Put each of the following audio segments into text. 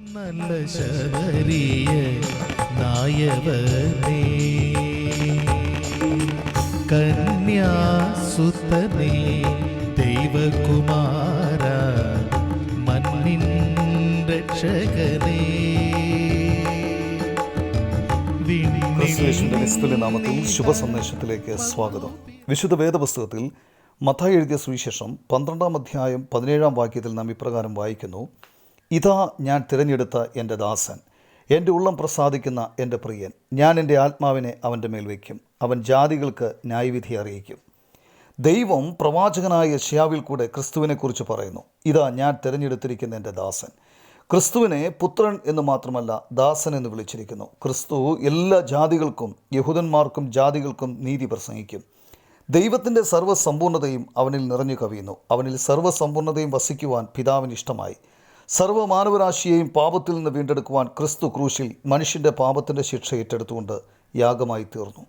നല്ല ശബരിയ നായവനേ. കന്യാസുതനേ ദൈവകുമാര മണ്ണിൻ രക്ഷകനേ. നാമത്തിൽ ശുഭസന്ദേശത്തിലേക്ക് സ്വാഗതം. വിശുദ്ധ വേദപുസ്തകത്തിൽ മത്തായി എഴുതിയ സുവിശേഷം പന്ത്രണ്ടാം അധ്യായം പതിനേഴാം വാക്യത്തിൽ നാം ഇപ്രകാരം വായിക്കുന്നു. ഇതാ ഞാൻ തിരഞ്ഞെടുത്ത എന്റെ ദാസൻ. എന്റെ ഉള്ളം പ്രസാദിക്കുന്ന എന്റെ പ്രിയൻ. ഞാൻ എന്റെ ആത്മാവിനെ അവന്റെ മേൽ വയ്ക്കും. അവൻ ജാതികൾക്ക് ന്യായവിധി അറിയിക്കും. ദൈവം പ്രവാചകനായ ഷ്യാവിൽ കൂടെ ക്രിസ്തുവിനെക്കുറിച്ച് പറയുന്നു. ഇതാ ഞാൻ തിരഞ്ഞെടുത്തിരിക്കുന്ന എന്റെ ദാസൻ. ക്രിസ്തുവിനെ പുത്രൻ എന്ന് മാത്രമല്ല ദാസൻ എന്ന് വിളിച്ചിരിക്കുന്നു. ക്രിസ്തു എല്ലാ ജാതികൾക്കും യഹൂദന്മാർക്കും ജാതികൾക്കും നീതി പ്രസംഗിക്കും. ദൈവത്തിന്റെ സർവസമ്പൂർണതയും അവനിൽ നിറഞ്ഞു കവിയുന്നു. അവനിൽ സർവസമ്പൂർണതയും വസിക്കുവാൻ പിതാവിന് ഇഷ്ടമായി. സർവമാനവരാശിയെയും പാപത്തിൽ നിന്ന് വീണ്ടെടുക്കുവാൻ ക്രിസ്തു ക്രൂശിൽ മനുഷ്യന്റെ പാപത്തിന്റെ ശിക്ഷ ഏറ്റെടുത്തുകൊണ്ട് യാഗമായി തീർന്നു.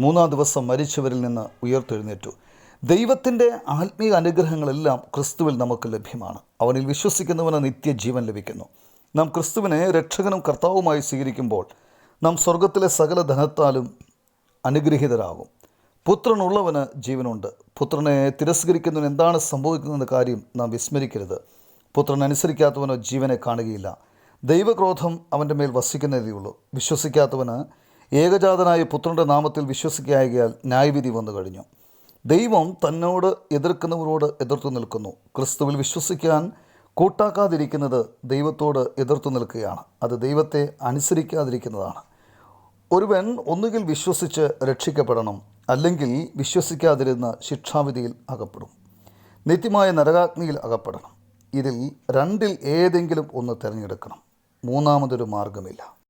മൂന്നാം ദിവസം മരിച്ചവരിൽ നിന്ന് ഉയർത്തെഴുന്നേറ്റു. ദൈവത്തിന്റെ ആത്മീയ അനുഗ്രഹങ്ങളെല്ലാം ക്രിസ്തുവിൽ നമുക്ക് ലഭ്യമാണ്. അവനിൽ വിശ്വസിക്കുന്നവന് നിത്യജീവൻ ലഭിക്കുന്നു. നാം ക്രിസ്തുവിനെ രക്ഷകനും കർത്താവുമായി സ്വീകരിക്കുമ്പോൾ നാം സ്വർഗത്തിലെ സകല ധനത്താലും അനുഗ്രഹീതരാകും. പുത്രനുള്ളവന് ജീവനുണ്ട്. പുത്രനെ തിരസ്കരിക്കുന്നവന് എന്താണ് സംഭവിക്കുന്നതെന്ന കാര്യം നാം വിസ്മരിക്കരുത്. പുത്രൻ അനുസരിക്കാത്തവനോ ജീവനെ കാണുകയില്ല. ദൈവക്രോധം അവന്റെ മേൽ വസിക്കുന്നതേയുള്ളൂ വിശ്വസിക്കാത്തവന് ഏകജാതനായ പുത്രന്റെ നാമത്തിൽ വിശ്വസിക്കായകയാൽ ന്യായവിധി വന്നു കഴിഞ്ഞു. ദൈവം തന്നോട് എതിർക്കുന്നവരോട് എതിർത്തു നിൽക്കുന്നു. ക്രിസ്തുവിൽ വിശ്വസിക്കാൻ കൂട്ടാക്കാതിരിക്കുന്നത് ദൈവത്തോട് എതിർത്തു നിൽക്കുകയാണ്. അത് ദൈവത്തെ അനുസരിക്കാതിരിക്കുന്നതാണ്. ഒരുവൻ ഒന്നുകിൽ വിശ്വസിച്ച് രക്ഷിക്കപ്പെടണം അല്ലെങ്കിൽ വിശ്വസിക്കാതിരുന്ന ശിക്ഷാവിധിയിൽ അകപ്പെടും. നിത്യമായ നരകാഗ്നിയിൽ അകപ്പെടണം. ഇതിൽ രണ്ടിൽ ഏതെങ്കിലും ഒന്ന് തിരഞ്ഞെടുക്കണം. മൂന്നാമതൊരു മാർഗമില്ല